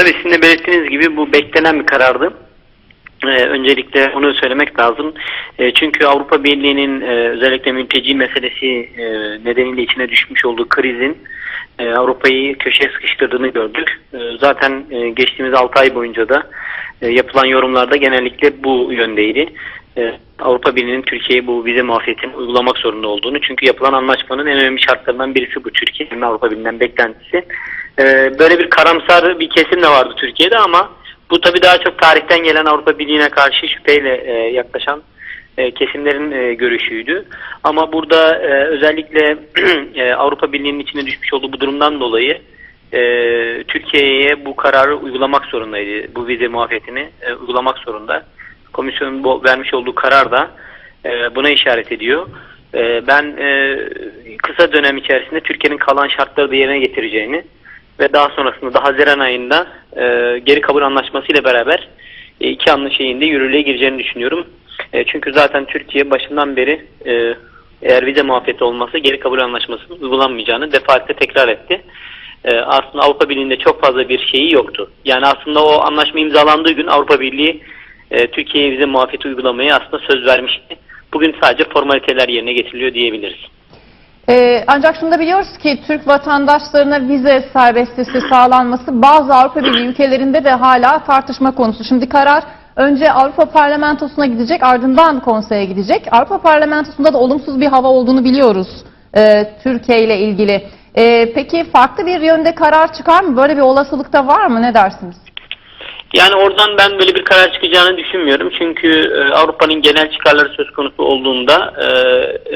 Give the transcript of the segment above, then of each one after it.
Tabii sizin de belirttiğiniz gibi bu beklenen bir karardı. Ee, öncelikle onu söylemek lazım. Ee, çünkü Avrupa Birliği'nin e, özellikle mülteci meselesi e, nedeniyle içine düşmüş olduğu krizin e, Avrupa'yı köşeye sıkıştırdığını gördük. E, zaten e, geçtiğimiz 6 ay boyunca da e, yapılan yorumlarda genellikle bu yöndeydi. E, Avrupa Birliği'nin Türkiye'ye bu vize muafiyetini uygulamak zorunda olduğunu. Çünkü yapılan anlaşmanın en önemli şartlarından birisi bu Türkiye'nin Avrupa Birliği'nden beklentisi. E, böyle bir karamsar bir kesim de vardı Türkiye'de ama bu tabii daha çok tarihten gelen Avrupa Birliği'ne karşı şüpheyle e, yaklaşan e, kesimlerin e, görüşüydü. Ama burada e, özellikle e, Avrupa Birliği'nin içine düşmüş olduğu bu durumdan dolayı e, Türkiye'ye bu kararı uygulamak zorundaydı. Bu vize muafiyetini e, uygulamak zorunda. Komisyonun bu, vermiş olduğu karar da e, buna işaret ediyor. E, ben e, kısa dönem içerisinde Türkiye'nin kalan şartları da yerine getireceğini ve daha sonrasında da Haziran ayında e, geri kabul anlaşması ile beraber e, iki anlı şeyinde yürürlüğe gireceğini düşünüyorum. E, çünkü zaten Türkiye başından beri e, eğer vize muafiyeti olmazsa geri kabul anlaşmasının uygulanmayacağını defaatle tekrar etti. E, aslında Avrupa Birliği'nde çok fazla bir şeyi yoktu. Yani aslında o anlaşma imzalandığı gün Avrupa Birliği e, Türkiye'ye vize muafiyeti uygulamaya aslında söz vermişti. Bugün sadece formaliteler yerine getiriliyor diyebiliriz. Ee, ancak şunu da biliyoruz ki Türk vatandaşlarına vize serbestisi sağlanması bazı Avrupa Birliği ülkelerinde de hala tartışma konusu. Şimdi karar önce Avrupa Parlamentosu'na gidecek ardından konseye gidecek. Avrupa Parlamentosu'nda da olumsuz bir hava olduğunu biliyoruz e, Türkiye ile ilgili. E, peki farklı bir yönde karar çıkar mı? Böyle bir olasılık da var mı? Ne dersiniz? Yani oradan ben böyle bir karar çıkacağını düşünmüyorum. Çünkü e, Avrupa'nın genel çıkarları söz konusu olduğunda e,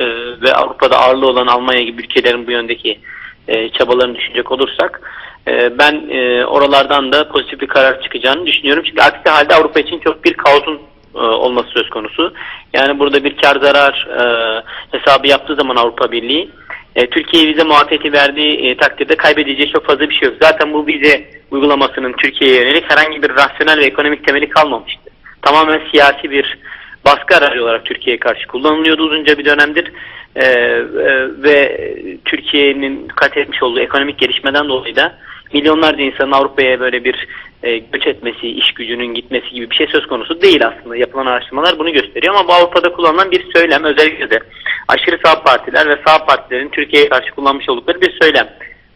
e, ve Avrupa'da ağırlığı olan Almanya gibi ülkelerin bu yöndeki e, çabalarını düşünecek olursak e, ben e, oralardan da pozitif bir karar çıkacağını düşünüyorum. Çünkü aksi halde Avrupa için çok bir kaosun e, olması söz konusu. Yani burada bir kar zarar e, hesabı yaptığı zaman Avrupa Birliği e, Türkiye'ye vize muafiyeti verdiği e, takdirde kaybedeceği çok fazla bir şey yok. Zaten bu vize uygulamasının Türkiye'ye yönelik herhangi bir rasyonel ve ekonomik temeli kalmamıştı. Tamamen siyasi bir baskı aracı olarak Türkiye'ye karşı kullanılıyordu uzunca bir dönemdir. E, e, ve Türkiye'nin kat etmiş olduğu ekonomik gelişmeden dolayı da milyonlarca insanın Avrupa'ya böyle bir e, göç etmesi, iş gücünün gitmesi gibi bir şey söz konusu değil aslında. Yapılan araştırmalar bunu gösteriyor ama bu Avrupa'da kullanılan bir söylem özellikle de aşırı sağ partiler ve sağ partilerin Türkiye'ye karşı kullanmış oldukları bir söylem.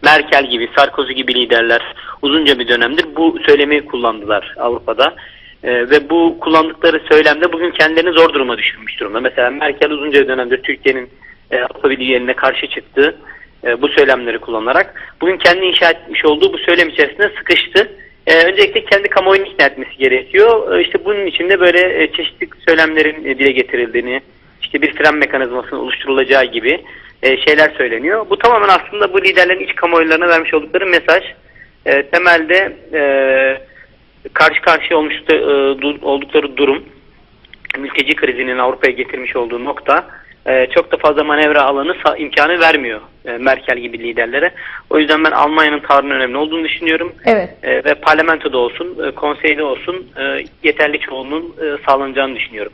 Merkel gibi, Sarkozy gibi liderler uzunca bir dönemdir bu söylemi kullandılar Avrupa'da. E, ve bu kullandıkları söylemde bugün kendilerini zor duruma düşürmüş durumda. Mesela Merkel uzunca bir dönemdir Türkiye'nin e, Avrupa Birliği yerine karşı çıktı e, bu söylemleri kullanarak. Bugün kendi inşa etmiş olduğu bu söylem içerisinde sıkıştı. E, öncelikle kendi kamuoyunu ikna etmesi gerekiyor. E, işte bunun için de böyle e, çeşitli söylemlerin e, dile getirildiğini, işte bir fren mekanizmasının oluşturulacağı gibi e, şeyler söyleniyor. Bu tamamen aslında bu liderlerin iç kamuoylarına vermiş oldukları mesaj. E, temelde e, karşı karşıya olmuş e, du- oldukları durum, mülteci krizinin Avrupa'ya getirmiş olduğu nokta e, çok da fazla manevra alanı imkanı vermiyor e, Merkel gibi liderlere. O yüzden ben Almanya'nın tavrının önemli olduğunu düşünüyorum. Evet. E, ve parlamentoda olsun, e, konseyde olsun e, yeterli çoğunluğun e, sağlanacağını düşünüyorum.